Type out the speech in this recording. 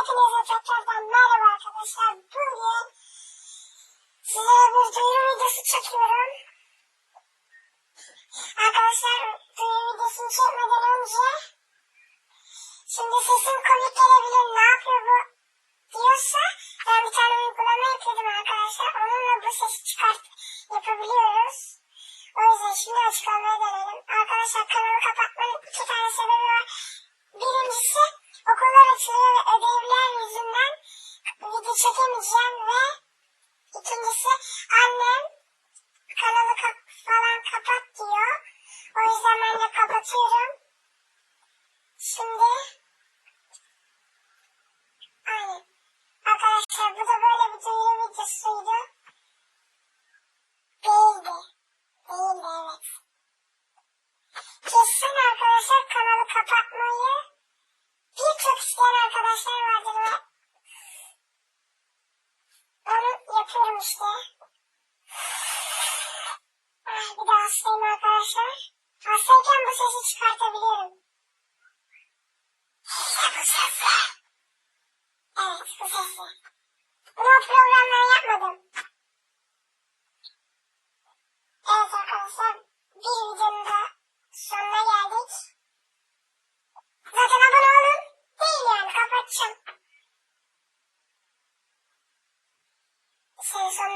Hepinize tekrardan merhaba arkadaşlar. Bugün size bir duyuru videosu çekiyorum. Arkadaşlar duyuru videosunu çekmeden önce şimdi sesim komik gelebilir ne yapıyor bu diyorsa ben bir tane uygulama yükledim arkadaşlar. Onunla bu sesi çıkart yapabiliyoruz. O yüzden şimdi açıklamaya dönelim. Arkadaşlar kanalı kapatmanın iki tane sebebi var. Birincisi okullar açılıyor ve yüzünden çekemeyeceğim ve ikincisi annem kanalı kap falan kapat diyor. O yüzden ben de kapatıyorum. Şimdi aynen. Arkadaşlar bu da böyle yapıyorum işte. Ay bir de hastayım arkadaşlar. Hastayken bu sesi çıkartabiliyorum. İşte bu sesi.